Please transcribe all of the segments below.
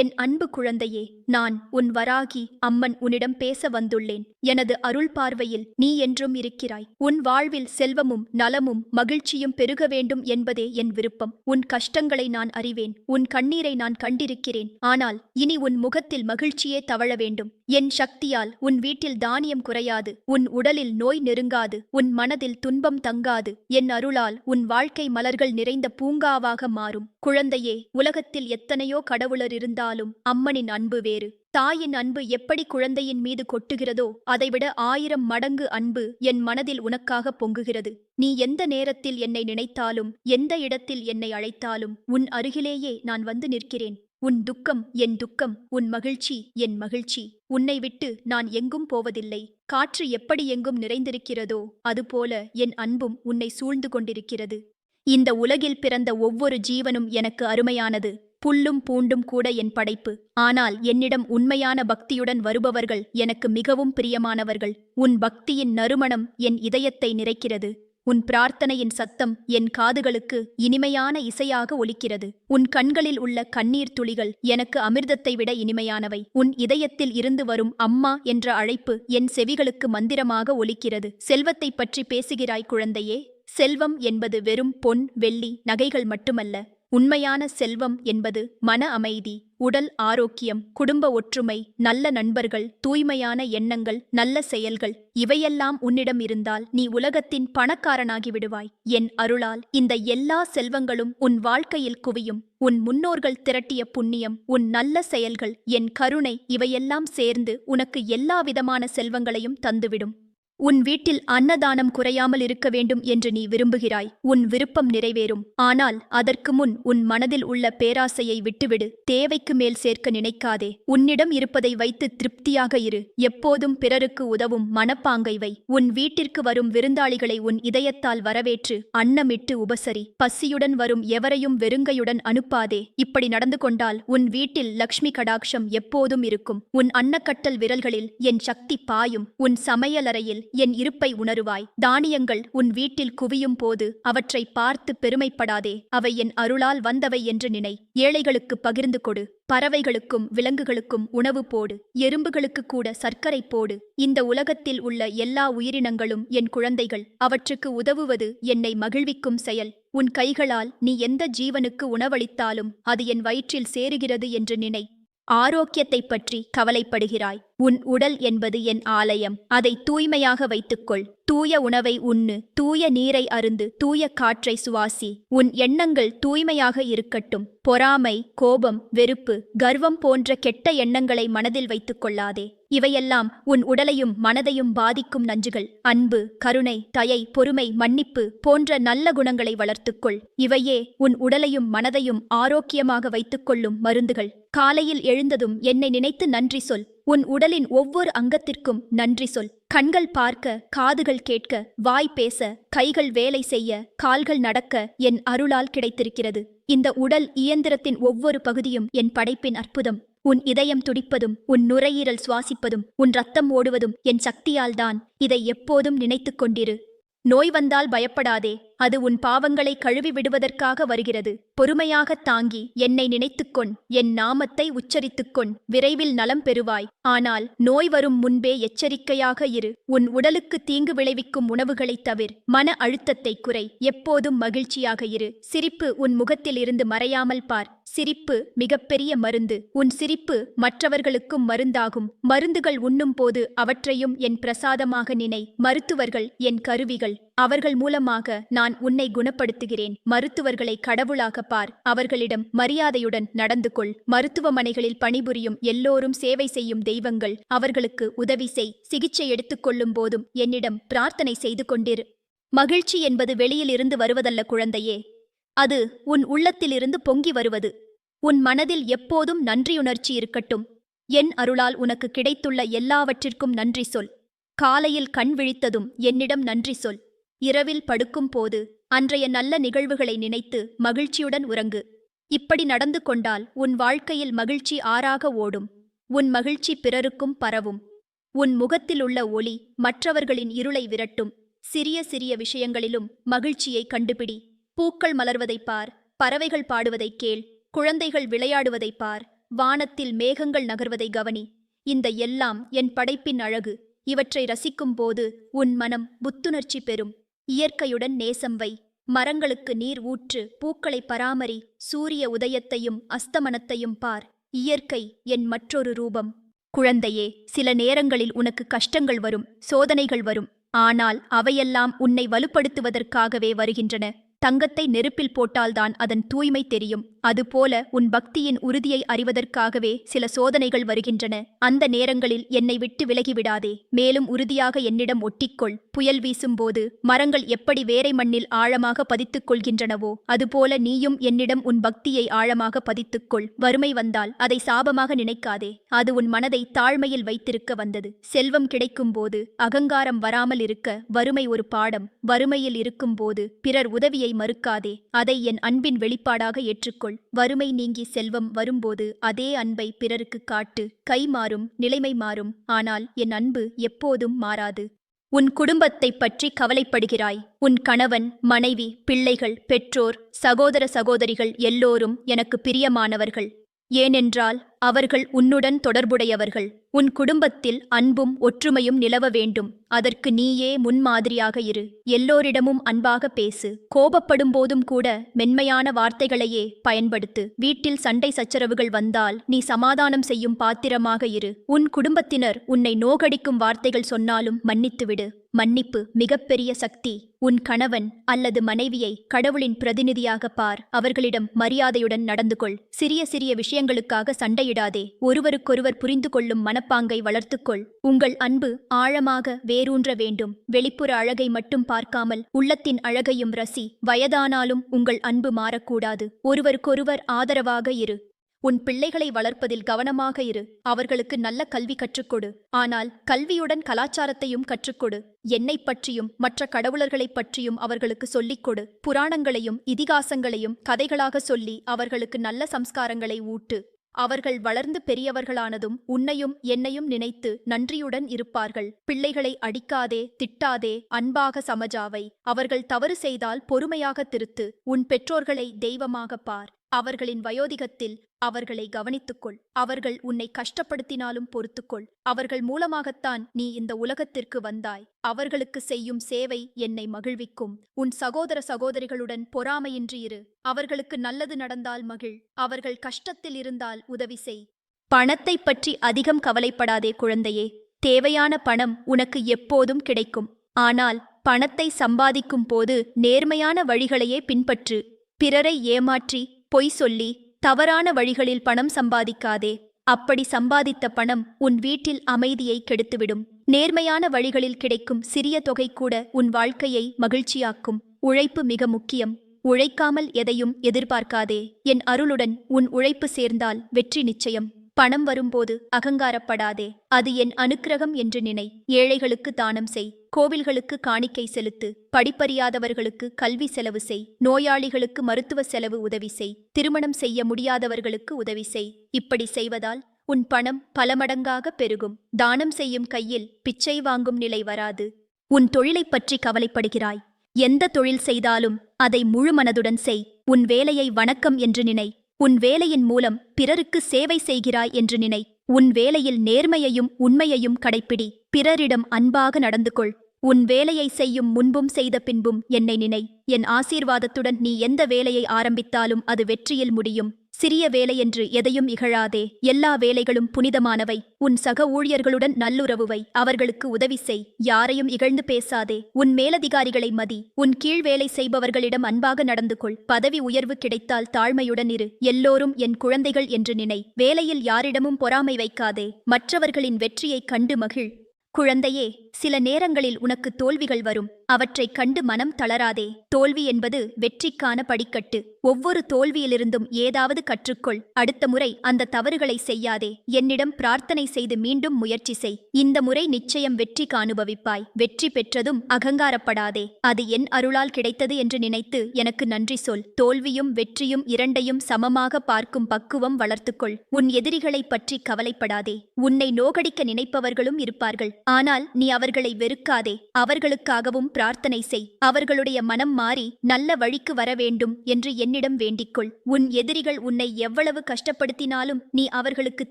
என் அன்பு குழந்தையே நான் உன் வராகி அம்மன் உன்னிடம் பேச வந்துள்ளேன். எனது அருள் பார்வையில் நீ என்றும் இருக்கிறாய். உன் வாழ்வில் செல்வமும் நலமும் மகிழ்ச்சியும் பெருக வேண்டும் என்பதே என் விருப்பம். உன் கஷ்டங்களை நான் அறிவேன். உன் கண்ணீரை நான் கண்டிருக்கிறேன். ஆனால் இனி உன் முகத்தில் மகிழ்ச்சியே தவழ வேண்டும். என் சக்தியால் உன் வீட்டில் தானியம் குறையாது. உன் உடலில் நோய் நெருங்காது. உன் மனதில் துன்பம் தங்காது. என் அருளால் உன் வாழ்க்கை மலர்கள் நிறைந்த பூங்காவாக மாறும். குழந்தையே உலகத்தில் எத்தனையோ கடவுளர் இருந்தாலும் அம்மனின் அன்பு வேறு. தாயின் அன்பு எப்படி குழந்தையின் மீது கொட்டுகிறதோ அதைவிட ஆயிரம் மடங்கு அன்பு என் மனதில் உனக்காக பொங்குகிறது. நீ எந்த நேரத்தில் என்னை நினைத்தாலும் எந்த இடத்தில் என்னை அழைத்தாலும் உன் அருகிலேயே நான் வந்து நிற்கிறேன். உன் துக்கம் என் துக்கம் உன் மகிழ்ச்சி என் மகிழ்ச்சி. உன்னை விட்டு நான் எங்கும் போவதில்லை. காற்று எப்படி எங்கும் நிறைந்திருக்கிறதோ அதுபோல என் அன்பும் உன்னை சூழ்ந்து கொண்டிருக்கிறது. இந்த உலகில் பிறந்த ஒவ்வொரு ஜீவனும் எனக்கு அருமையானது. புல்லும் பூண்டும் கூட என் படைப்பு. ஆனால் என்னிடம் உண்மையான பக்தியுடன் வருபவர்கள் எனக்கு மிகவும் பிரியமானவர்கள். உன் பக்தியின் நறுமணம் என் இதயத்தை நிறைக்கிறது. உன் பிரார்த்தனையின் சத்தம் என் காதுகளுக்கு இனிமையான இசையாக ஒலிக்கிறது. உன் கண்களில் உள்ள கண்ணீர் துளிகள் எனக்கு அமிர்தத்தை விட இனிமையானவை. உன் இதயத்தில் இருந்து வரும் அம்மா என்ற அழைப்பு என் செவிகளுக்கு மந்திரமாக ஒலிக்கிறது. செல்வத்தை பற்றி பேசுகிறாய் குழந்தையே. செல்வம் என்பது வெறும் பொன் வெள்ளி நகைகள் மட்டுமல்ல. உண்மையான செல்வம் என்பது மன அமைதி உடல் ஆரோக்கியம் குடும்ப ஒற்றுமை நல்ல நண்பர்கள் தூய்மையான எண்ணங்கள் நல்ல செயல்கள் இவையெல்லாம் உன்னிடம் இருந்தால் நீ உலகத்தின் பணக்காரனாகி விடுவாய். என் அருளால் இந்த எல்லா செல்வங்களும் உன் வாழ்க்கையில் குவியும். உன் முன்னோர்கள் திரட்டிய புண்ணியம் உன் நல்ல செயல்கள் என் கருணை இவையெல்லாம் சேர்ந்து உனக்கு எல்லா விதமான செல்வங்களையும் தந்துவிடும். உன் வீட்டில் அன்னதானம் குறையாமல் இருக்க வேண்டும் என்று நீ விரும்புகிறாய். உன் விருப்பம் நிறைவேறும். ஆனால் அதற்கு முன் உன் மனதில் உள்ள பேராசையை விட்டுவிடு. தேவைக்கு மேல் சேர்க்க நினைக்காதே. உன்னிடம் இருப்பதை வைத்து திருப்தியாக இரு. எப்போதும் பிறருக்கு உதவும் மனப்பாங்கை வை. உன் வீட்டிற்கு வரும் விருந்தாளிகளை உன் இதயத்தால் வரவேற்று அன்னமிட்டு உபசரி. பசியுடன் வரும் எவரையும் வெறுங்கையுடன் அனுப்பாதே. இப்படி நடந்து கொண்டால் உன் வீட்டில் லக்ஷ்மி கடாட்சம் எப்போதும் இருக்கும். உன் அன்னக்கட்டல் விரல்களில் என் சக்தி பாயும். உன் சமையலறையில் என் இருப்பை உணருவாய். தானியங்கள் உன் வீட்டில் குவியும் போது அவற்றை பார்த்து பெருமைப்படாதே. அவை என் அருளால் வந்தவை என்று நினை. ஏழைகளுக்கு பகிர்ந்து கொடு. பறவைகளுக்கும் விலங்குகளுக்கும் உணவு போடு. எறும்புகளுக்கு கூட சர்க்கரை போடு. இந்த உலகத்தில் உள்ள எல்லா உயிரினங்களும் என் குழந்தைகள். அவற்றுக்கு உதவுவது என்னை மகிழ்விக்கும் செயல். உன் கைகளால் நீ எந்த ஜீவனுக்கு உணவளித்தாலும் அது என் வயிற்றில் சேருகிறது என்று நினை. ஆரோக்கியத்தை பற்றி கவலைப்படுகிறாய். உன் உடல் என்பது என் ஆலயம். அதை தூய்மையாக வைத்துக்கொள். தூய உணவை உண்ணு. தூய நீரை அருந்து தூய காற்றை சுவாசி. உன் எண்ணங்கள் தூய்மையாக இருக்கட்டும். பொறாமை கோபம் வெறுப்பு கர்வம் போன்ற கெட்ட எண்ணங்களை மனதில் வைத்துக் கொள்ளாதே. இவையெல்லாம் உன் உடலையும் மனதையும் பாதிக்கும் நஞ்சுகள். அன்பு கருணை தயை பொறுமை மன்னிப்பு போன்ற நல்ல குணங்களை வளர்த்துக்கொள். இவையே உன் உடலையும் மனதையும் ஆரோக்கியமாக வைத்துக்கொள்ளும் மருந்துகள். காலையில் எழுந்ததும் என்னை நினைத்து நன்றி சொல். உன் உடலின் ஒவ்வொரு அங்கத்திற்கும் நன்றி சொல். கண்கள் பார்க்க காதுகள் கேட்க வாய் பேச கைகள் வேலை செய்ய கால்கள் நடக்க என் அருளால் கிடைத்திருக்கிறது. இந்த உடல் இயந்திரத்தின் ஒவ்வொரு பகுதியும் என் படைப்பின் அற்புதம். உன் இதயம் துடிப்பதும் உன் நுரையீரல் சுவாசிப்பதும் உன் ரத்தம் ஓடுவதும் என் சக்தியால்தான் இதை எப்போதும் நினைத்துக் கொண்டிரு. நோய் வந்தால் பயப்படாதே. அது உன் பாவங்களை கழுவி விடுவதற்காக வருகிறது. பொறுமையாகத் தாங்கி என்னை நினைத்துக்கொண் என் நாமத்தை உச்சரித்துக்கொண் விரைவில் நலம் பெறுவாய். ஆனால் நோய் வரும் முன்பே எச்சரிக்கையாக இரு. உன் உடலுக்கு தீங்கு விளைவிக்கும் உணவுகளைத் தவிர் மன அழுத்தத்தை குறை. எப்போதும் மகிழ்ச்சியாக இரு. சிரிப்பு உன் முகத்தில் இருந்து மறையாமல் பார். சிரிப்பு மிகப்பெரிய மருந்து. உன் சிரிப்பு மற்றவர்களுக்கும் மருந்தாகும். மருந்துகள் உண்ணும் போது அவற்றையும் என் பிரசாதமாக நினை. மருத்துவர்கள் என் கருவிகள். அவர்கள் மூலமாக நான் நான் உன்னை குணப்படுத்துகிறேன். மருத்துவர்களை கடவுளாக பார். அவர்களிடம் மரியாதையுடன் நடந்து கொள். மருத்துவமனைகளில் பணிபுரியும் எல்லோரும் சேவை செய்யும் தெய்வங்கள். அவர்களுக்கு உதவி செய். சிகிச்சை எடுத்துக்கொள்ளும் போதும் என்னிடம் பிரார்த்தனை செய்து கொண்டிரு. மகிழ்ச்சி என்பது வெளியிலிருந்து வருவதல்ல குழந்தையே. அது உன் உள்ளத்திலிருந்து பொங்கி வருவது. உன் மனதில் எப்போதும் நன்றியுணர்ச்சி இருக்கட்டும். என் அருளால் உனக்கு கிடைத்துள்ள எல்லாவற்றிற்கும் நன்றி சொல். காலையில் கண் விழித்ததும் என்னிடம் நன்றி சொல். இரவில் படுக்கும் போது அன்றைய நல்ல நிகழ்வுகளை நினைத்து மகிழ்ச்சியுடன் உறங்கு. இப்படி நடந்து கொண்டால் உன் வாழ்க்கையில் மகிழ்ச்சி ஆறாக ஓடும். உன் மகிழ்ச்சி பிறருக்கும் பரவும். உன் முகத்திலுள்ள ஒளி மற்றவர்களின் இருளை விரட்டும். சிறிய சிறிய விஷயங்களிலும் மகிழ்ச்சியை கண்டுபிடி. பூக்கள் மலர்வதைப் பார் பறவைகள் பாடுவதைக் கேள் குழந்தைகள் விளையாடுவதைப் பார் வானத்தில் மேகங்கள் நகர்வதை கவனி. இந்த எல்லாம் என் படைப்பின் அழகு. இவற்றை ரசிக்கும்போது உன் மனம் புத்துணர்ச்சி பெறும். இயற்கையுடன் நேசம் வை. மரங்களுக்கு நீர் ஊற்று பூக்களை பராமரி சூரிய உதயத்தையும் அஸ்தமனத்தையும் பார். இயற்கை என் மற்றொரு ரூபம். குழந்தையே சில நேரங்களில் உனக்கு கஷ்டங்கள் வரும் சோதனைகள் வரும். ஆனால் அவையெல்லாம் உன்னை வலுப்படுத்துவதற்காகவே வருகின்றன. தங்கத்தை நெருப்பில் போட்டால்தான் அதன் தூய்மை தெரியும். அதுபோல உன் பக்தியின் உறுதியை அறிவதற்காகவே சில சோதனைகள் வருகின்றன. அந்த நேரங்களில் என்னை விட்டு விலகிவிடாதே. மேலும் உறுதியாக என்னிடம் ஒட்டிக்கொள். புயல் வீசும்போது மரங்கள் எப்படி வேரை மண்ணில் ஆழமாக பதித்துக் கொள்கின்றனவோ அதுபோல நீயும் என்னிடம் உன் பக்தியை ஆழமாக பதித்துக்கொள். வறுமை வந்தால் அதை சாபமாக நினைக்காதே. அது உன் மனதை தாழ்மையில் வைத்திருக்க வந்தது. செல்வம் கிடைக்கும்போது அகங்காரம் வராமல் இருக்க வறுமை ஒரு பாடம். வறுமையில் இருக்கும்போது பிறர் உதவியை மறுக்காதே. அதை என் அன்பின் வெளிப்பாடாக ஏற்றுக்கொள். வறுமை நீங்கி செல்வம் வரும்போது அதே அன்பை பிறருக்கு காட்டு. கை மாறும் நிலைமை மாறும். ஆனால் என் அன்பு எப்போதும் மாறாது. உன் குடும்பத்தைப் பற்றி கவலைப்படுகிறாய். உன் கணவன் மனைவி பிள்ளைகள் பெற்றோர் சகோதர சகோதரிகள் எல்லோரும் எனக்கு பிரியமானவர்கள். ஏனென்றால் அவர்கள் உன்னுடன் தொடர்புடையவர்கள். உன் குடும்பத்தில் அன்பும் ஒற்றுமையும் நிலவ வேண்டும். அதற்கு நீயே முன்மாதிரியாக இரு. எல்லோரிடமும் அன்பாக பேசு. கோபப்படும் போதும் கூட மென்மையான வார்த்தைகளையே பயன்படுத்து. வீட்டில் சண்டை சச்சரவுகள் வந்தால் நீ சமாதானம் செய்யும் பாத்திரமாக இரு. உன் குடும்பத்தினர் உன்னை நோகடிக்கும் வார்த்தைகள் சொன்னாலும் மன்னித்துவிடு. மன்னிப்பு மிகப்பெரிய சக்தி. உன் கணவன் அல்லது மனைவியை கடவுளின் பிரதிநிதியாக பார். அவர்களிடம் மரியாதையுடன் நடந்து கொள் சிறிய சிறிய விஷயங்களுக்காக சண்டை சண்டையிடாதே ஒருவருக்கொருவர் புரிந்து கொள்ளும் மனப்பாங்கை வளர்த்துக்கொள். உங்கள் அன்பு ஆழமாக வேரூன்ற வேண்டும். வெளிப்புற அழகை மட்டும் பார்க்காமல் உள்ளத்தின் அழகையும் ரசி. வயதானாலும் உங்கள் அன்பு மாறக்கூடாது. ஒருவருக்கொருவர் ஆதரவாக இரு. உன் பிள்ளைகளை வளர்ப்பதில் கவனமாக இரு. அவர்களுக்கு நல்ல கல்வி கற்றுக்கொடு. ஆனால் கல்வியுடன் கலாச்சாரத்தையும் கற்றுக்கொடு. என்னைப் பற்றியும் மற்ற கடவுளர்களைப் பற்றியும் அவர்களுக்கு சொல்லிக் கொடு புராணங்களையும் இதிகாசங்களையும் கதைகளாக சொல்லி அவர்களுக்கு நல்ல சம்ஸ்காரங்களை ஊட்டு. அவர்கள் வளர்ந்து பெரியவர்களானதும் உன்னையும் என்னையும் நினைத்து நன்றியுடன் இருப்பார்கள். பிள்ளைகளை அடிக்காதே திட்டாதே அன்பாக சமஜாவை. அவர்கள் தவறு செய்தால் பொறுமையாக திருத்து. உன் பெற்றோர்களை தெய்வமாக பார். அவர்களின் வயோதிகத்தில் அவர்களை கவனித்துக்கொள். அவர்கள் உன்னை கஷ்டப்படுத்தினாலும் பொறுத்துக்கொள். அவர்கள் மூலமாகத்தான் நீ இந்த உலகத்திற்கு வந்தாய். அவர்களுக்கு செய்யும் சேவை என்னை மகிழ்விக்கும். உன் சகோதர சகோதரிகளுடன் பொறாமையின்றி இரு. அவர்களுக்கு நல்லது நடந்தால் மகிழ். அவர்கள் கஷ்டத்தில் இருந்தால் உதவி செய். பணத்தைப் பற்றி அதிகம் கவலைப்படாதே குழந்தையே. தேவையான பணம் உனக்கு எப்போதும் கிடைக்கும். ஆனால் பணத்தை சம்பாதிக்கும் போது நேர்மையான வழிகளையே பின்பற்று. பிறரை ஏமாற்றி பொய் சொல்லி தவறான வழிகளில் பணம் சம்பாதிக்காதே. அப்படி சம்பாதித்த பணம் உன் வீட்டில் அமைதியை கெடுத்துவிடும். நேர்மையான வழிகளில் கிடைக்கும் சிறிய தொகை கூட உன் வாழ்க்கையை மகிழ்ச்சியாக்கும். உழைப்பு மிக முக்கியம். உழைக்காமல் எதையும் எதிர்பார்க்காதே. என் அருளுடன் உன் உழைப்பு சேர்ந்தால் வெற்றி நிச்சயம். பணம் வரும்போது அகங்காரப்படாதே. அது என் அனுக்கிரகம் என்று நினை. ஏழைகளுக்கு தானம் செய். கோவில்களுக்கு காணிக்கை செலுத்து. படிப்பறியாதவர்களுக்கு கல்வி செலவு செய். நோயாளிகளுக்கு மருத்துவ செலவு உதவி செய். திருமணம் செய்ய முடியாதவர்களுக்கு உதவி செய். இப்படி செய்வதால் உன் பணம் பல மடங்காக பெருகும். தானம் செய்யும் கையில் பிச்சை வாங்கும் நிலை வராது. உன் தொழிலைப் பற்றி கவலைப்படுகிறாய். எந்த தொழில் செய்தாலும் அதை முழு மனதுடன் செய். உன் வேலையை வணக்கம் என்று நினை. உன் வேலையின் மூலம் பிறருக்கு சேவை செய்கிறாய் என்று நினை. உன் வேலையில் நேர்மையையும் உண்மையையும் கடைப்பிடி. பிறரிடம் அன்பாக நடந்து கொள் உன் வேலையை செய்யும் முன்பும் செய்த பின்பும் என்னை நினை. என் ஆசீர்வாதத்துடன் நீ எந்த வேலையை ஆரம்பித்தாலும் அது வெற்றியில் முடியும். சிறிய வேலையென்று எதையும் இகழாதே. எல்லா வேலைகளும் புனிதமானவை. உன் சக ஊழியர்களுடன் நல்லுறவுவை அவர்களுக்கு உதவி செய். யாரையும் இகழ்ந்து பேசாதே. உன் மேலதிகாரிகளை மதி. உன் கீழ் வேலை செய்பவர்களிடம் அன்பாக நடந்து கொள் பதவி உயர்வு கிடைத்தால் தாழ்மையுடன் இரு. எல்லோரும் என் குழந்தைகள் என்று நினை. வேலையில் யாரிடமும் பொறாமை வைக்காதே. மற்றவர்களின் வெற்றியைக் கண்டு மகிழ். குழந்தையே சில நேரங்களில் உனக்கு தோல்விகள் வரும். அவற்றைக் கண்டு மனம் தளராதே. தோல்வி என்பது வெற்றிக்கான படிக்கட்டு. ஒவ்வொரு தோல்வியிலிருந்தும் ஏதாவது கற்றுக்கொள். அடுத்த முறை அந்த தவறுகளை செய்யாதே. என்னிடம் பிரார்த்தனை செய்து மீண்டும் முயற்சி செய். இந்த முறை நிச்சயம் வெற்றி காணுபவிப்பாய். வெற்றி பெற்றதும் அகங்காரப்படாதே. அது என் அருளால் கிடைத்தது என்று நினைத்து எனக்கு நன்றி சொல். தோல்வியும் வெற்றியும் இரண்டையும் சமமாக பார்க்கும் பக்குவம் வளர்த்துக்கொள். உன் எதிரிகளைப் பற்றி கவலைப்படாதே. உன்னை நோகடிக்க நினைப்பவர்களும் இருப்பார்கள். ஆனால் நீ அவர்களை வெறுக்காதே. அவர்களுக்காகவும் பிரார்த்தனை செய். அவர்களுடைய மனம் மாறி நல்ல வழிக்கு வர வேண்டும் என்று என்னிடம் வேண்டிக்கொள். உன் எதிரிகள் உன்னை எவ்வளவு கஷ்டப்படுத்தினாலும் நீ அவர்களுக்கு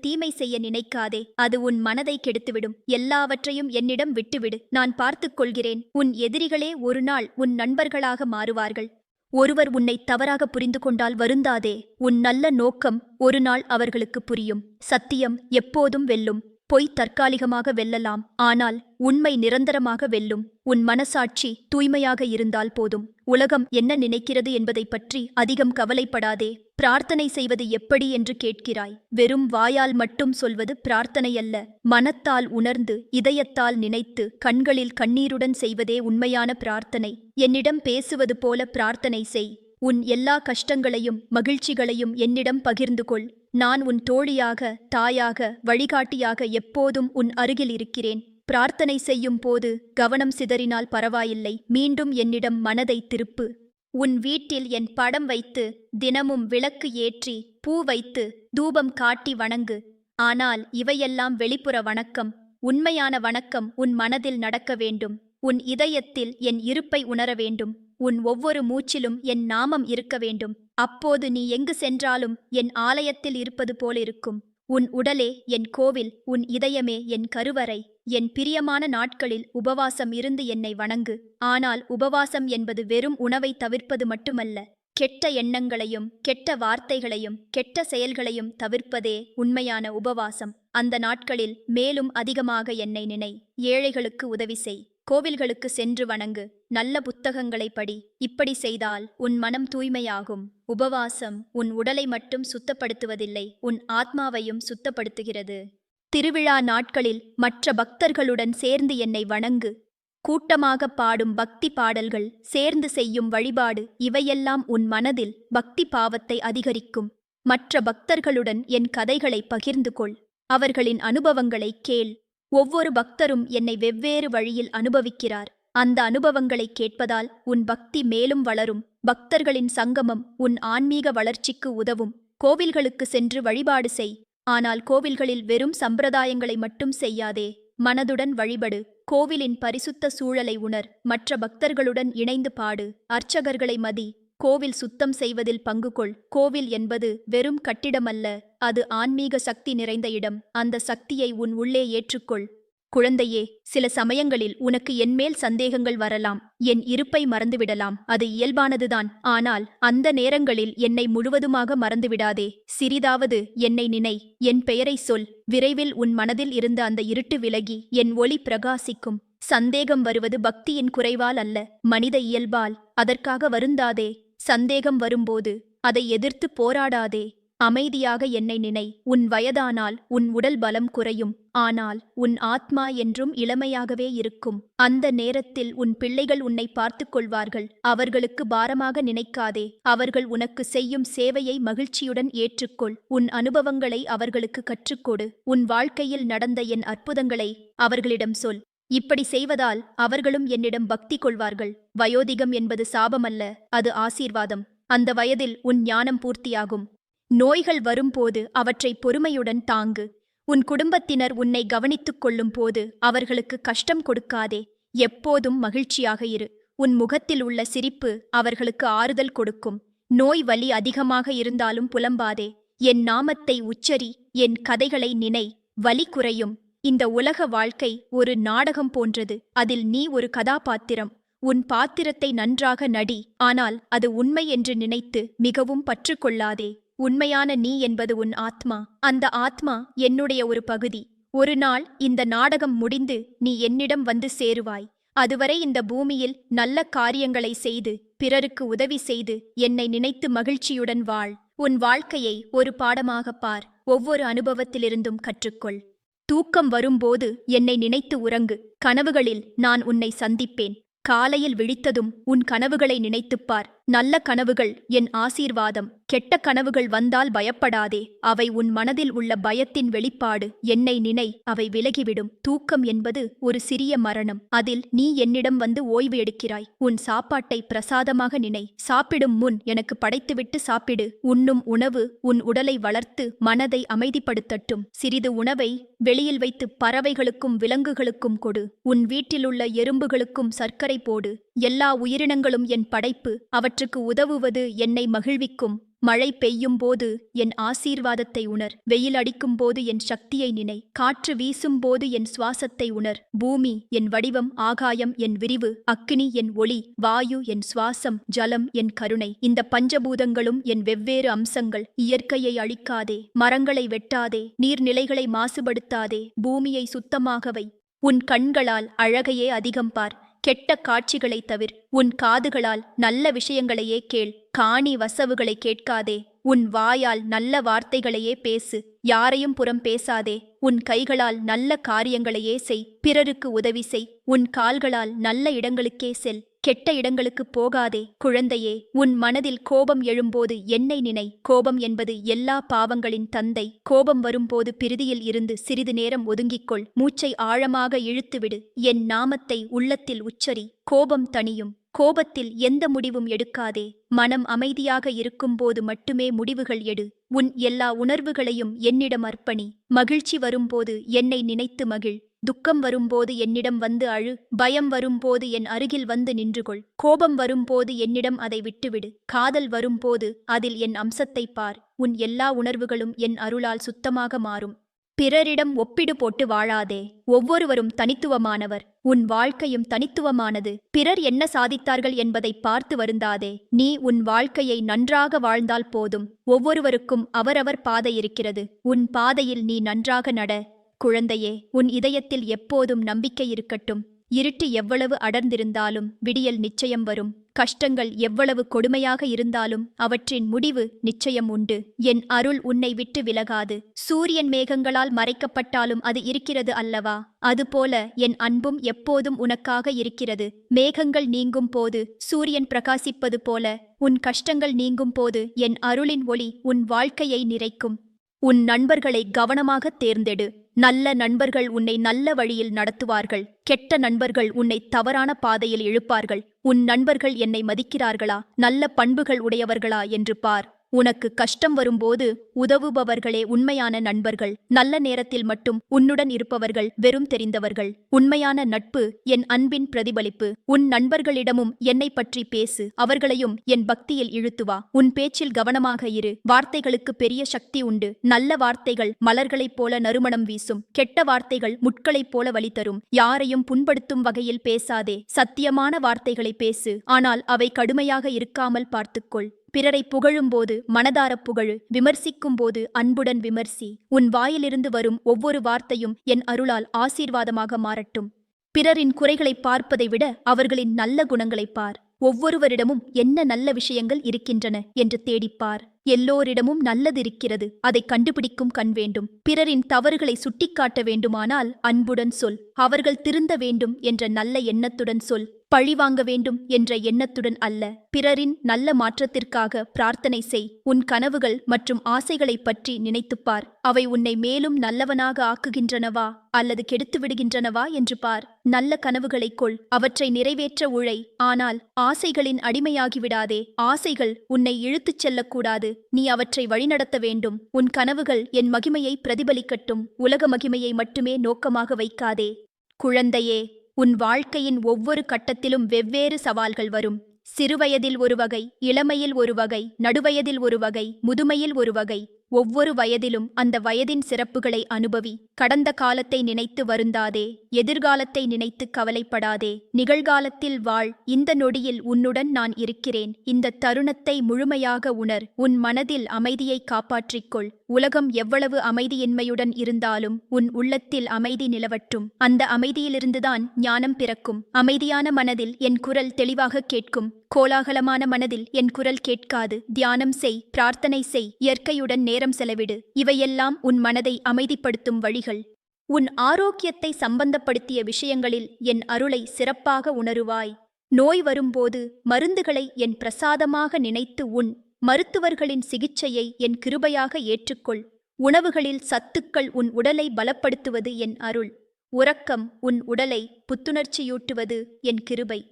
தீமை செய்ய நினைக்காதே. அது உன் மனதை கெடுத்துவிடும். எல்லாவற்றையும் என்னிடம் விட்டுவிடு. நான் பார்த்துக் கொள்கிறேன். உன் எதிரிகளே ஒரு நாள் உன் நண்பர்களாக மாறுவார்கள். ஒருவர் உன்னை தவறாக புரிந்து கொண்டால் வருந்தாதே. உன் நல்ல நோக்கம் ஒரு நாள் அவர்களுக்கு புரியும். சத்தியம் எப்போதும் வெல்லும். பொய் தற்காலிகமாக வெல்லலாம். ஆனால் உண்மை நிரந்தரமாக வெல்லும். உன் மனசாட்சி தூய்மையாக இருந்தால் போதும். உலகம் என்ன நினைக்கிறது என்பதைப் பற்றி அதிகம் கவலைப்படாதே. பிரார்த்தனை செய்வது எப்படி என்று கேட்கிறாய். வெறும் வாயால் மட்டும் சொல்வது பிரார்த்தனையல்ல. மனத்தால் உணர்ந்து இதயத்தால் நினைத்து கண்களில் கண்ணீருடன் செய்வதே உண்மையான பிரார்த்தனை. என்னிடம் பேசுவது போல பிரார்த்தனை செய். உன் எல்லா கஷ்டங்களையும் மகிழ்ச்சிகளையும் என்னிடம் பகிர்ந்து கொள். நான் உன் தோழியாக தாயாக வழிகாட்டியாக எப்போதும் உன் அருகில் இருக்கிறேன். பிரார்த்தனை செய்யும் போது கவனம் சிதறினால் பரவாயில்லை. மீண்டும் என்னிடம் மனதை திருப்பு. உன் வீட்டில் என் படம் வைத்து தினமும் விளக்கு ஏற்றி பூ வைத்து தூபம் காட்டி வணங்கு. ஆனால் இவையெல்லாம் வெளிப்புற வணக்கம். உண்மையான வணக்கம் உன் மனதில் நடக்க வேண்டும். உன் இதயத்தில் என் இருப்பை உணர வேண்டும். உன் ஒவ்வொரு மூச்சிலும் என் நாமம் இருக்க வேண்டும். அப்போது நீ எங்கு சென்றாலும் என் ஆலயத்தில் இருப்பது போலிருக்கும். உன் உடலே என் கோவில் உன் இதயமே என் கருவறை. என் பிரியமான நாட்களில் உபவாசம் இருந்து என்னை வணங்கு. ஆனால் உபவாசம் என்பது வெறும் உணவை தவிர்ப்பது மட்டுமல்ல. கெட்ட எண்ணங்களையும் கெட்ட வார்த்தைகளையும் கெட்ட செயல்களையும் தவிர்ப்பதே உண்மையான உபவாசம். அந்த நாட்களில் மேலும் அதிகமாக என்னை நினை. ஏழைகளுக்கு உதவி செய். கோவில்களுக்கு சென்று வணங்கு. நல்ல புத்தகங்களை படி. இப்படி செய்தால் உன் மனம் தூய்மையாகும். உபவாசம் உன் உடலை மட்டும் சுத்தப்படுத்துவதில்லை. உன் ஆத்மாவையும் சுத்தப்படுத்துகிறது. திருவிழா நாட்களில் மற்ற பக்தர்களுடன் சேர்ந்து என்னை வணங்கு. கூட்டமாக பாடும் பக்தி பாடல்கள் சேர்ந்து செய்யும் வழிபாடு இவையெல்லாம் உன் மனதில் பக்தி பாவத்தை அதிகரிக்கும். மற்ற பக்தர்களுடன் என் கதைகளை பகிர்ந்து கொள். அவர்களின் அனுபவங்களை கேள். ஒவ்வொரு பக்தரும் என்னை வெவ்வேறு வழியில் அனுபவிக்கிறார். அந்த அனுபவங்களை கேட்பதால் உன் பக்தி மேலும் வளரும். பக்தர்களின் சங்கமம் உன் ஆன்மீக வளர்ச்சிக்கு உதவும். கோவில்களுக்கு சென்று வழிபாடு செய். ஆனால் கோவில்களில் வெறும் சம்பிரதாயங்களை மட்டும் செய்யாதே. மனதுடன் வழிபடு. கோவிலின் பரிசுத்த சூழலை உணர். மற்ற பக்தர்களுடன் இணைந்து பாடு. அர்ச்சகர்களை மதி. கோவில் சுத்தம் செய்வதில் பங்கு கொள் கோவில் என்பது வெறும் கட்டிடமல்ல அது ஆன்மீக சக்தி நிறைந்த இடம். அந்த சக்தியை உன் உள்ளே ஏற்றுக்கொள். குழந்தையே சில சமயங்களில் உனக்கு என்மேல் சந்தேகங்கள் வரலாம். என் இருப்பை மறந்துவிடலாம். அது இயல்பானதுதான். ஆனால் அந்த நேரங்களில் என்னை முழுவதுமாக மறந்துவிடாதே. சிறிதாவது என்னை நினை. என் பெயரை சொல். விரைவில் உன் மனதில் இருந்த அந்த இருட்டு விலகி என் ஒளி பிரகாசிக்கும். சந்தேகம் வருவது பக்தியின் குறைவால் அல்ல மனித இயல்பால். அதற்காக வருந்தாதே. சந்தேகம் வரும்போது அதை எதிர்த்து போராடாதே. அமைதியாக என்னை நினை. உன் வயதானால் உன் உடல் பலம் குறையும். ஆனால் உன் ஆத்மா என்றும் இளமையாகவே இருக்கும். அந்த நேரத்தில் உன் பிள்ளைகள் உன்னை பார்த்துக் கொள்வார்கள். அவர்களுக்கு பாரமாக நினைக்காதே. அவர்கள் உனக்கு செய்யும் சேவையை மகிழ்ச்சியுடன் ஏற்றுக்கொள். உன் அனுபவங்களை அவர்களுக்கு கற்றுக்கொடு. உன் வாழ்க்கையில் நடந்த என் அற்புதங்களை அவர்களிடம் சொல். இப்படி செய்வதால் அவர்களும் என்னிடம் பக்தி கொள்வார்கள். வயோதிகம் என்பது சாபமல்ல அது ஆசீர்வாதம். அந்த வயதில் உன் ஞானம் பூர்த்தியாகும். நோய்கள் வரும்போது அவற்றை பொறுமையுடன் தாங்கு. உன் குடும்பத்தினர் உன்னை கவனித்துக் கொள்ளும் போது அவர்களுக்கு கஷ்டம் கொடுக்காதே. எப்போதும் மகிழ்ச்சியாக இரு. உன் முகத்தில் உள்ள சிரிப்பு அவர்களுக்கு ஆறுதல் கொடுக்கும். நோய் வலி அதிகமாக இருந்தாலும் புலம்பாதே. என் நாமத்தை உச்சரி என் கதைகளை நினை. வலி குறையும். இந்த உலக வாழ்க்கை ஒரு நாடகம் போன்றது. அதில் நீ ஒரு கதாபாத்திரம். உன் பாத்திரத்தை நன்றாக நடி. ஆனால் அது உண்மை என்று நினைத்து மிகவும் பற்றுக்கொள்ளாதே. உண்மையான நீ என்பது உன் ஆத்மா. அந்த ஆத்மா என்னுடைய ஒரு பகுதி. ஒரு நாள் இந்த நாடகம் முடிந்து நீ என்னிடம் வந்து சேருவாய். அதுவரை இந்த பூமியில் நல்ல காரியங்களை செய்து பிறருக்கு உதவி செய்து என்னை நினைத்து மகிழ்ச்சியுடன் வாழ். உன் வாழ்க்கையை ஒரு பாடமாகப் பார். ஒவ்வொரு அனுபவத்திலிருந்தும் கற்றுக்கொள். தூக்கம் வரும்போது என்னை நினைத்து உறங்கு. கனவுகளில் நான் உன்னை சந்திப்பேன். காலையில் விழித்ததும் உன் கனவுகளை நினைத்துப்பார் நல்ல கனவுகள் என் ஆசீர்வாதம். கெட்ட கனவுகள் வந்தால் பயப்படாதே. அவை உன் மனதில் உள்ள பயத்தின் வெளிப்பாடு. என்னை நினை அவை விலகிவிடும். தூக்கம் என்பது ஒரு சிறிய மரணம். அதில் நீ என்னிடம் வந்து ஓய்வு எடுக்கிறாய். உன் சாப்பாட்டை பிரசாதமாக நினை. சாப்பிடும் முன் எனக்கு படைத்துவிட்டு சாப்பிடு. உண்ணும் உணவு உன் உடலை வளர்த்து மனதை அமைதிப்படுத்தட்டும். சிறிது உணவை வெளியில் வைத்து பறவைகளுக்கும் விலங்குகளுக்கும் கொடு. உன் வீட்டிலுள்ள எறும்புகளுக்கும் சர்க்கரை போடு. எல்லா உயிரினங்களும் என் படைப்பு. அவற்றுக்கு உதவுவது என்னை மகிழ்விக்கும். மழை பெய்யும் போது என் ஆசீர்வாதத்தை உணர். வெயில் அடிக்கும் போது என் சக்தியை நினை. காற்று வீசும் போது என் சுவாசத்தை உணர். பூமி என் வடிவம் ஆகாயம் என் விரிவு. அக்கினி என் ஒளி. வாயு என் சுவாசம் ஜலம் என் கருணை. இந்த பஞ்சபூதங்களும் என் வெவ்வேறு அம்சங்கள். இயற்கையை அழிக்காதே. மரங்களை வெட்டாதே. நீர்நிலைகளை மாசுபடுத்தாதே. பூமியை சுத்தமாகவை. உன் கண்களால் அழகையே அதிகம் பார். கெட்ட காட்சிகளைத் தவிர் உன் காதுகளால் நல்ல விஷயங்களையே கேள். காணி வசவுகளை கேட்காதே. உன் வாயால் நல்ல வார்த்தைகளையே பேசு. யாரையும் புறம் பேசாதே. உன் கைகளால் நல்ல காரியங்களையே செய். பிறருக்கு உதவி செய். உன் கால்களால் நல்ல இடங்களுக்கே செல். கெட்ட இடங்களுக்கு போகாதே. குழந்தையே உன் மனதில் கோபம் எழும்போது என்னை நினை. கோபம் என்பது எல்லா பாவங்களின் தந்தை. கோபம் வரும்போது பிரிதியில் இருந்து சிறிது நேரம் ஒதுங்கிக்கொள். மூச்சை ஆழமாக இழுத்துவிடு. என் நாமத்தை உள்ளத்தில் உச்சரி. கோபம் தணியும். கோபத்தில் எந்த முடிவும் எடுக்காதே. மனம் அமைதியாக இருக்கும்போது மட்டுமே முடிவுகள் எடு. உன் எல்லா உணர்வுகளையும் என்னிடம் அர்ப்பணி. மகிழ்ச்சி வரும்போது என்னை நினைத்து மகிழ். துக்கம் வரும்போது என்னிடம் வந்து அழு பயம் வரும்போது என் அருகில் வந்து நின்றுகொள். கோபம் வரும்போது என்னிடம் அதை விட்டுவிடு. காதல் வரும்போது அதில் என் அம்சத்தைப் பார். உன் எல்லா உணர்வுகளும் என் அருளால் சுத்தமாக மாறும். பிறரிடம் ஒப்பிடு போட்டு வாழாதே. ஒவ்வொருவரும் தனித்துவமானவர். உன் வாழ்க்கையும் தனித்துவமானது. பிறர் என்ன சாதித்தார்கள் என்பதை பார்த்து வருந்தாதே. நீ உன் வாழ்க்கையை நன்றாக வாழ்ந்தால் போதும். ஒவ்வொருவருக்கும் அவரவர் பாதை இருக்கிறது. உன் பாதையில் நீ நன்றாக நட. குழந்தையே உன் இதயத்தில் எப்போதும் நம்பிக்கை இருக்கட்டும். இருட்டு எவ்வளவு அடர்ந்திருந்தாலும் விடியல் நிச்சயம் வரும். கஷ்டங்கள் எவ்வளவு கொடுமையாக இருந்தாலும் அவற்றின் முடிவு நிச்சயம் உண்டு. என் அருள் உன்னை விட்டு விலகாது. சூரியன் மேகங்களால் மறைக்கப்பட்டாலும் அது இருக்கிறது அல்லவா? அதுபோல என் அன்பும் எப்போதும் உனக்காக இருக்கிறது. மேகங்கள் நீங்கும் போது சூரியன் பிரகாசிப்பது போல உன் கஷ்டங்கள் நீங்கும் போது என் அருளின் ஒளி உன் வாழ்க்கையை நிறைக்கும். உன் நண்பர்களை கவனமாக தேர்ந்தெடு. நல்ல நண்பர்கள் உன்னை நல்ல வழியில் நடத்துவார்கள். கெட்ட நண்பர்கள் உன்னை தவறான பாதையில் இழுப்பார்கள். உன் நண்பர்கள் என்னை மதிக்கிறார்களா? நல்ல பண்புகள் உடையவர்களா? என்று பார். உனக்கு கஷ்டம் வரும்போது உதவுபவர்களே உண்மையான நண்பர்கள். நல்ல நேரத்தில் மட்டும் உன்னுடன் இருப்பவர்கள் வெறும் தெரிந்தவர்கள். உண்மையான நட்பு என் அன்பின் பிரதிபலிப்பு. உன் நண்பர்களிடமும் என்னை பற்றி பேசு. அவர்களையும் என் பக்தியில் இழுத்துவா. உன் பேச்சில் கவனமாக இரு. வார்த்தைகளுக்கு பெரிய சக்தி உண்டு. நல்ல வார்த்தைகள் மலர்களைப் போல நறுமணம் வீசும். கெட்ட வார்த்தைகள் முட்களைப் போல வழி தரும். யாரையும் புண்படுத்தும் வகையில் பேசாதே. சத்தியமான வார்த்தைகளை பேசு. ஆனால் அவை கடுமையாக இருக்காமல் பார்த்துக்கொள். பிறரை புகழும்போது மனதாரப் புகழு விமர்சிக்கும் போது அன்புடன் விமர்சி. உன் வாயிலிருந்து வரும் ஒவ்வொரு வார்த்தையும் என் அருளால் ஆசீர்வாதமாக மாறட்டும். பிறரின் குறைகளை பார்ப்பதை விட அவர்களின் நல்ல குணங்களைப் பார். ஒவ்வொருவரிடமும் என்ன நல்ல விஷயங்கள் இருக்கின்றன என்று தேடிப்பார் எல்லோரிடமும் நல்லதிருக்கிறது. அதை கண்டுபிடிக்கும் கண் வேண்டும். பிறரின் தவறுகளை சுட்டிக்காட்ட வேண்டுமானால் அன்புடன் சொல். அவர்கள் திருந்த வேண்டும் என்ற நல்ல எண்ணத்துடன் சொல். பழிவாங்க வேண்டும் என்ற எண்ணத்துடன் அல்ல. பிறரின் நல்ல மாற்றத்திற்காக பிரார்த்தனை செய். உன் கனவுகள் மற்றும் ஆசைகளைப் பற்றி நினைத்துப்பார் அவை உன்னை மேலும் நல்லவனாக ஆக்குகின்றனவா? அல்லது கெடுத்து விடுகின்றனவா என்று பார். நல்ல கனவுகளைக் கொள். அவற்றை நிறைவேற்ற உழை. ஆனால் ஆசைகளின் அடிமையாகிவிடாதே. ஆசைகள் உன்னை இழுத்துச் செல்லக்கூடாது. நீ அவற்றை வழிநடத்த வேண்டும். உன் கனவுகள் என் மகிமையை பிரதிபலிக்கட்டும். உலக மகிமையை மட்டுமே நோக்கமாக வைக்காதே. குழந்தையே உன் வாழ்க்கையின் ஒவ்வொரு கட்டத்திலும் வெவ்வேறு சவால்கள் வரும். சிறுவயதில் ஒரு வகை இளமையில் ஒரு வகை நடுவயதில் ஒரு வகை முதுமையில் ஒரு வகை. ஒவ்வொரு வயதிலும் அந்த வயதின் சிறப்புகளை அனுபவி கடந்த காலத்தை நினைத்து வருந்தாதே எதிர்காலத்தை நினைத்து கவலைப்படாதே நிகழ்காலத்தில் வாழ் இந்த நொடியில் உன்னுடன் நான் இருக்கிறேன் இந்த தருணத்தை முழுமையாக உணர் உன் மனதில் அமைதியை காப்பாற்றிக்கொள் உலகம் எவ்வளவு அமைதியின்மையுடன் இருந்தாலும் உன் உள்ளத்தில் அமைதி நிலவட்டும் அந்த அமைதியிலிருந்துதான் ஞானம் பிறக்கும் அமைதியான மனதில் என் குரல் தெளிவாக கேட்கும் கோலாகலமான மனதில் என் குரல் கேட்காது. தியானம் செய் பிரார்த்தனை செய் இயற்கையுடன் நேரம் செலவிடு. இவையெல்லாம் உன் மனதை அமைதிப்படுத்தும் வழிகள். உன் ஆரோக்கியத்தை சம்பந்தப்படுத்திய விஷயங்களில் என் அருளை சிறப்பாக உணருவாய். நோய் வரும்போது மருந்துகளை என் பிரசாதமாக நினைத்து உன் மருத்துவர்களின் சிகிச்சையை என் கிருபையாக ஏற்றுக்கொள். உணவுகளில் சத்துக்கள் உன் உடலை பலப்படுத்துவது என் அருள். உறக்கம் உன் உடலை புத்துணர்ச்சியூட்டுவது என் கிருபை.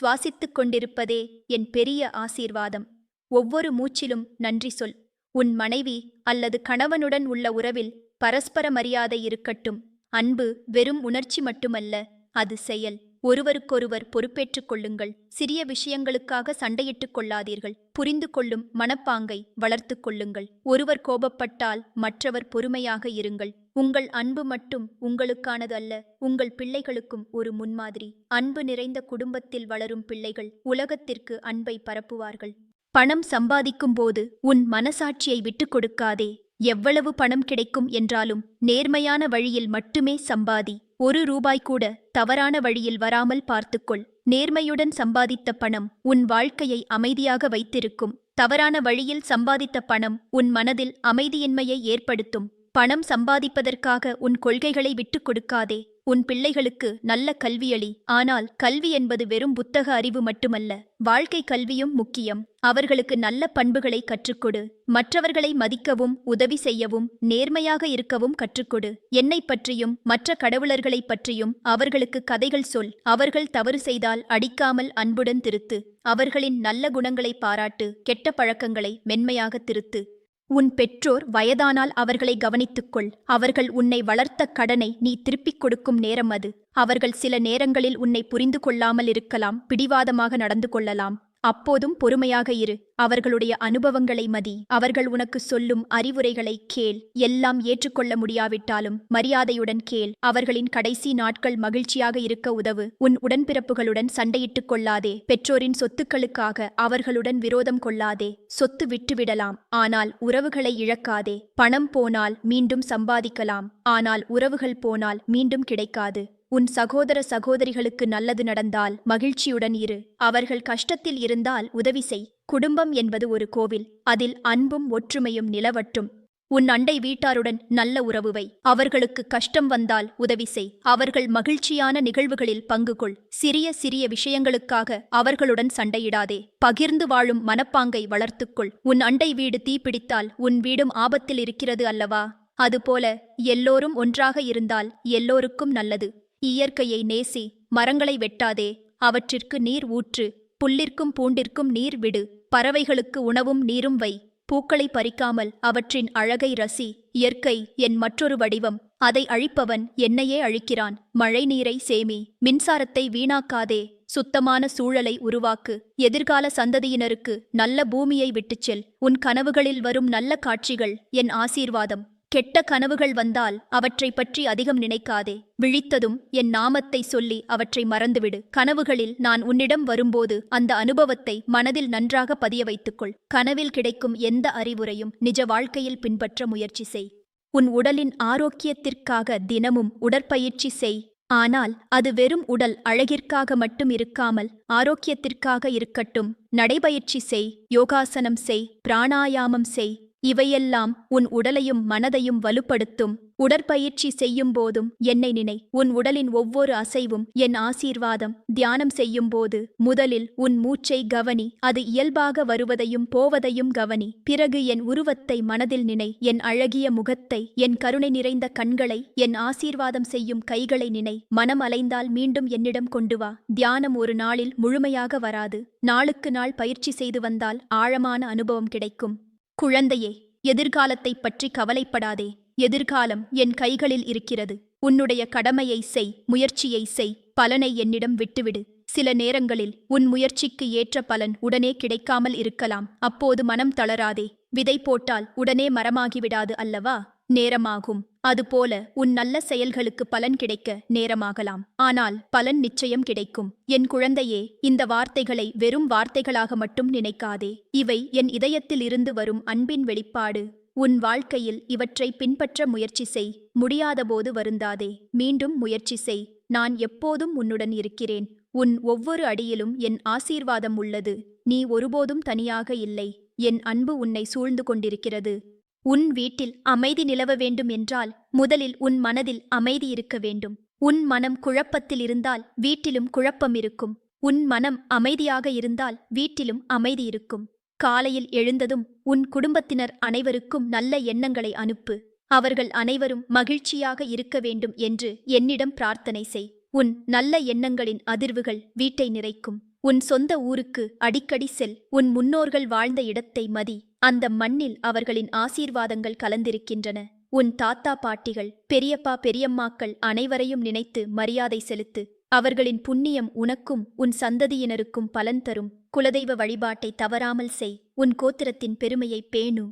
சுவாசித்துக் கொண்டிருப்பதே என் பெரிய ஆசீர்வாதம். ஒவ்வொரு மூச்சிலும் நன்றி சொல். உன் மனைவி அல்லது கணவனுடன் உள்ள உறவில் பரஸ்பர மரியாதை இருக்கட்டும். அன்பு வெறும் உணர்ச்சி மட்டுமல்ல அது செயல். ஒருவருக்கொருவர் பொறுப்பேற்றுக் கொள்ளுங்கள். சிறிய விஷயங்களுக்காக சண்டையிட்டுக் கொள்ளாதீர்கள். புரிந்து கொள்ளும் மனப்பாங்கை வளர்த்துக் கொள்ளுங்கள். ஒருவர் கோபப்பட்டால் மற்றவர் பொறுமையாக இருங்கள். உங்கள் அன்பு மட்டும் உங்களுக்கானது அல்ல உங்கள் பிள்ளைகளுக்கும் ஒரு முன்மாதிரி. அன்பு நிறைந்த குடும்பத்தில் வளரும் பிள்ளைகள் உலகத்திற்கு அன்பை பரப்புவார்கள். பணம் சம்பாதிக்கும் போது உன் மனசாட்சியை விட்டுக் கொடுக்காதே. எவ்வளவு பணம் கிடைக்கும் என்றாலும் நேர்மையான வழியில் மட்டுமே சம்பாதி. ஒரு ரூபாய் கூட தவறான வழியில் வராமல் பார்த்துக்கொள். நேர்மையுடன் சம்பாதித்த பணம் உன் வாழ்க்கையை அமைதியாக வைத்திருக்கும். தவறான வழியில் சம்பாதித்த பணம் உன் மனதில் அமைதியின்மையை ஏற்படுத்தும். பணம் சம்பாதிப்பதற்காக உன் கொள்கைகளை விட்டுக் கொடுக்காதே. உன் பிள்ளைகளுக்கு நல்ல கல்வியளி. ஆனால் கல்வி என்பது வெறும் புத்தக அறிவு மட்டுமல்ல. வாழ்க்கை கல்வியும் முக்கியம். அவர்களுக்கு நல்ல பண்புகளை கற்றுக்கொடு. மற்றவர்களை மதிக்கவும் உதவி செய்யவும் நேர்மையாக இருக்கவும் கற்றுக்கொடு. என்னை பற்றியும் மற்ற கடவுளர்களைப் பற்றியும் அவர்களுக்கு கதைகள் சொல். அவர்கள் தவறு செய்தால் அடிக்காமல் அன்புடன் திருத்து. அவர்களின் நல்ல குணங்களை பாராட்டு. கெட்ட பழக்கங்களை மென்மையாக திருத்து. உன் பெற்றோர் வயதானால் அவர்களை கவனித்துக்கொள். அவர்கள் உன்னை வளர்த்த கடனை நீ திருப்பிக் கொடுக்கும் நேரம் அது. அவர்கள் சில நேரங்களில் உன்னை புரிந்து கொள்ளாமல் இருக்கலாம் பிடிவாதமாக நடந்து கொள்ளலாம். அப்போதும் பொறுமையாக இரு. அவர்களுடைய அனுபவங்களை மதி. அவர்கள் உனக்கு சொல்லும் அறிவுரைகளை கேள். எல்லாம் ஏற்றுக்கொள்ள முடியாவிட்டாலும் மரியாதையுடன் கேள். அவர்களின் கடைசி நாட்கள் மகிழ்ச்சியாக இருக்க உதவு. உன் உடன்பிறப்புகளுடன் சண்டையிட்டுக் கொள்ளாதே. பெற்றோரின் சொத்துக்களுக்காக அவர்களுடன் விரோதம் கொள்ளாதே. சொத்து விட்டுவிடலாம். ஆனால் உறவுகளை இழக்காதே. பணம் போனால் மீண்டும் சம்பாதிக்கலாம். ஆனால் உறவுகள் போனால் மீண்டும் கிடைக்காது. உன் சகோதர சகோதரிகளுக்கு நல்லது நடந்தால் மகிழ்ச்சியுடன் இரு. அவர்கள் கஷ்டத்தில் இருந்தால் உதவி செய். குடும்பம் என்பது ஒரு கோவில். அதில் அன்பும் ஒற்றுமையும் நிலவட்டும். உன் அண்டை வீட்டாருடன் நல்ல உறவுவை அவர்களுக்கு கஷ்டம் வந்தால் உதவி செய். அவர்கள் மகிழ்ச்சியான நிகழ்வுகளில் பங்கு கொள். சிறிய சிறிய விஷயங்களுக்காக அவர்களுடன் சண்டையிடாதே. பகிர்ந்து வாழும் மனப்பாங்கை வளர்த்துக்கொள் உன் அண்டை வீடு தீப்பிடித்தால் உன் வீடும் ஆபத்தில் இருக்கிறது அல்லவா? அதுபோல எல்லோரும் ஒன்றாக இருந்தால் எல்லோருக்கும் நல்லது. இயற்கையை நேசி மரங்களை வெட்டாதே அவற்றிற்கு நீர் ஊற்று புல்லிற்கும் பூண்டிற்கும் நீர் விடு பறவைகளுக்கு உணவும் நீரும் வை. பூக்களை பறிக்காமல் அவற்றின் அழகை ரசி இயற்கை என் மற்றொரு வடிவம் அதை அழிப்பவன் என்னையே அழிக்கிறான். மழை நீரை சேமி மின்சாரத்தை வீணாக்காதே சுத்தமான சூழலை உருவாக்கு எதிர்கால சந்ததியினருக்கு நல்ல பூமியை விட்டுச் செல் உன் கனவுகளில் வரும் நல்ல காட்சிகள் என் ஆசீர்வாதம். கெட்ட கனவுகள் வந்தால் அவற்றை பற்றி அதிகம் நினைக்காதே. விழித்ததும் என் நாமத்தை சொல்லி அவற்றை மறந்துவிடு. கனவுகளில் நான் உன்னிடம் வரும்போது அந்த அனுபவத்தை மனதில் நன்றாக பதிய வைத்துக்கொள். கனவில் கிடைக்கும் எந்த அறிவுரையும் நிஜ வாழ்க்கையில் பின்பற்ற முயற்சி செய். உன் உடலின் ஆரோக்கியத்திற்காக தினமும் உடற்பயிற்சி செய். ஆனால் அது வெறும் உடல் அழகிற்காக மட்டும் இருக்காமல் ஆரோக்கியத்திற்காக இருக்கட்டும். நடைபயிற்சி செய் யோகாசனம் செய் பிராணாயாமம் செய். இவையெல்லாம் உன் உடலையும் மனதையும் வலுப்படுத்தும். உடற்பயிற்சி செய்யும் போதும் என்னை நினை. உன் உடலின் ஒவ்வொரு அசைவும் என் ஆசீர்வாதம். தியானம் செய்யும் போது முதலில் உன் மூச்சை கவனி. அது இயல்பாக வருவதையும் போவதையும் கவனி. பிறகு என் உருவத்தை மனதில் நினை. என் அழகிய முகத்தை என் கருணை நிறைந்த கண்களை என் ஆசீர்வாதம் செய்யும் கைகளை நினை. மனம் அலைந்தால் மீண்டும் என்னிடம் கொண்டு வா. தியானம் ஒரு நாளில் முழுமையாக வராது. நாளுக்கு நாள் பயிற்சி செய்து வந்தால் ஆழமான அனுபவம் கிடைக்கும். குழந்தையே எதிர்காலத்தைப் பற்றி கவலைப்படாதே. எதிர்காலம் என் கைகளில் இருக்கிறது. உன்னுடைய கடமையை செய் முயற்சியை செய். பலனை என்னிடம் விட்டுவிடு. சில நேரங்களில் உன் முயற்சிக்கு ஏற்ற பலன் உடனே கிடைக்காமல் இருக்கலாம். அப்போது மனம் தளராதே. விதை போட்டால் உடனே மரமாகிவிடாது அல்லவா? நேரமாகும். அதுபோல உன் நல்ல செயல்களுக்கு பலன் கிடைக்க நேரமாகலாம். ஆனால் பலன் நிச்சயம் கிடைக்கும். என் குழந்தையே இந்த வார்த்தைகளை வெறும் வார்த்தைகளாக மட்டும் நினைக்காதே. இவை என் இதயத்தில் இருந்து வரும் அன்பின் வெளிப்பாடு. உன் வாழ்க்கையில் இவற்றை பின்பற்ற முயற்சி செய். முடியாதபோது வருந்தாதே. மீண்டும் முயற்சி செய். நான் எப்போதும் உன்னுடன் இருக்கிறேன். உன் ஒவ்வொரு அடியிலும் என் ஆசீர்வாதம் உள்ளது. நீ ஒருபோதும் தனியாக இல்லை. என் அன்பு உன்னை சூழ்ந்து கொண்டிருக்கிறது. உன் வீட்டில் அமைதி நிலவ வேண்டும் என்றால் முதலில் உன் மனதில் அமைதி இருக்க வேண்டும். உன் மனம் குழப்பத்தில் இருந்தால் வீட்டிலும் குழப்பம் இருக்கும். உன் மனம் அமைதியாக இருந்தால் வீட்டிலும் அமைதி இருக்கும். காலையில் எழுந்ததும் உன் குடும்பத்தினர் அனைவருக்கும் நல்ல எண்ணங்களை அனுப்பு. அவர்கள் அனைவரும் மகிழ்ச்சியாக இருக்க வேண்டும் என்று என்னிடம் பிரார்த்தனை செய். உன் நல்ல எண்ணங்களின் அதிர்வுகள் வீட்டை நிறைக்கும். உன் சொந்த ஊருக்கு அடிக்கடி செல். உன் முன்னோர்கள் வாழ்ந்த இடத்தை மதி. அந்த மண்ணில் அவர்களின் ஆசீர்வாதங்கள் கலந்திருக்கின்றன. உன் தாத்தா பாட்டிகள் பெரியப்பா பெரியம்மாக்கள் அனைவரையும் நினைத்து மரியாதை செலுத்து. அவர்களின் புண்ணியம் உனக்கும் உன் சந்ததியினருக்கும் பலன் தரும். குலதெய்வ வழிபாட்டை தவறாமல் செய். உன் கோத்திரத்தின் பெருமையை பேணு.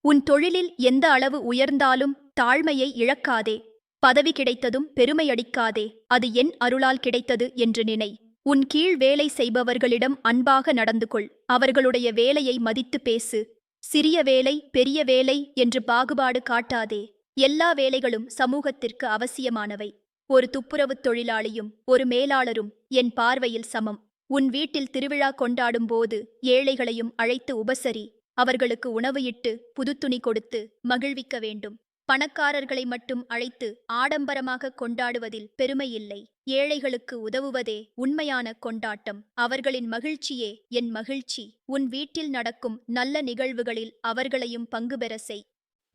உன் தொழிலில் எந்த அளவு உயர்ந்தாலும் தாழ்மையை இழக்காதே. பதவி கிடைத்ததும் பெருமையடிக்காதே அது என் அருளால் கிடைத்தது என்று நினை. உன் கீழ் வேலை செய்பவர்களிடம் அன்பாக நடந்து கொள் அவர்களுடைய வேலையை மதித்து பேசு. சிறிய வேலை பெரிய வேலை என்று பாகுபாடு காட்டாதே. எல்லா வேலைகளும் சமூகத்திற்கு அவசியமானவை. ஒரு துப்புரவுத் தொழிலாளியும் ஒரு மேலாளரும் என் பார்வையில் சமம். உன் வீட்டில் திருவிழா கொண்டாடும் போது ஏழைகளையும் அழைத்து உபசரி. அவர்களுக்கு உணவு இட்டு புதுத்துணி கொடுத்து மகிழ்விக்க வேண்டும். பணக்காரர்களை மட்டும் அழைத்து ஆடம்பரமாக கொண்டாடுவதில் பெருமையில்லை. ஏழைகளுக்கு உதவுவதே உண்மையான கொண்டாட்டம். அவர்களின் மகிழ்ச்சியே என் மகிழ்ச்சி. உன் வீட்டில் நடக்கும் நல்ல நிகழ்வுகளில் அவர்களையும் பங்கு பெற செய்.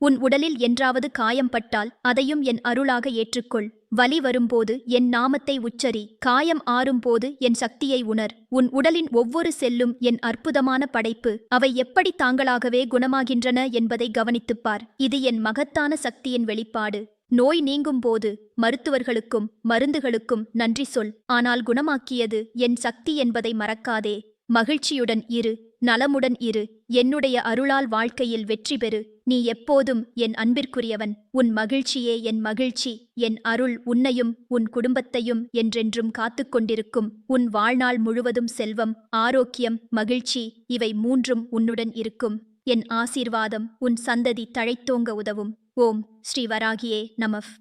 உன் உடலில் என்றாவது காயம் பட்டால் அதையும் என் அருளாக ஏற்றுக்கொள். வலி வரும்போது என் நாமத்தை உச்சரி. காயம் ஆறும்போது என் சக்தியை உணர். உன் உடலின் ஒவ்வொரு செல்லும் என் அற்புதமான படைப்பு. அவை எப்படி தாங்களாகவே குணமாகின்றன என்பதை கவனித்துப்பார் இது என் மகத்தான சக்தியின் வெளிப்பாடு. நோய் நீங்கும் போது மருத்துவர்களுக்கும் மருந்துகளுக்கும் நன்றி சொல். ஆனால் குணமாக்கியது என் சக்தி என்பதை மறக்காதே. மகிழ்ச்சியுடன் இரு. நலமுடன் இரு. என்னுடைய அருளால் வாழ்க்கையில் வெற்றி பெறு. நீ எப்போதும் என் அன்பிற்குரியவன். உன் மகிழ்ச்சியே என் மகிழ்ச்சி. என் அருள் உன்னையும் உன் குடும்பத்தையும் என்றென்றும் காத்துக்கொண்டிருக்கும் உன் வாழ்நாள் முழுவதும் செல்வம் ஆரோக்கியம் மகிழ்ச்சி இவை மூன்றும் உன்னுடன் இருக்கும். என் ஆசீர்வாதம் உன் சந்ததி தழைத்தோங்க உதவும். ஓம் ஸ்ரீ வராகியே நமஃப்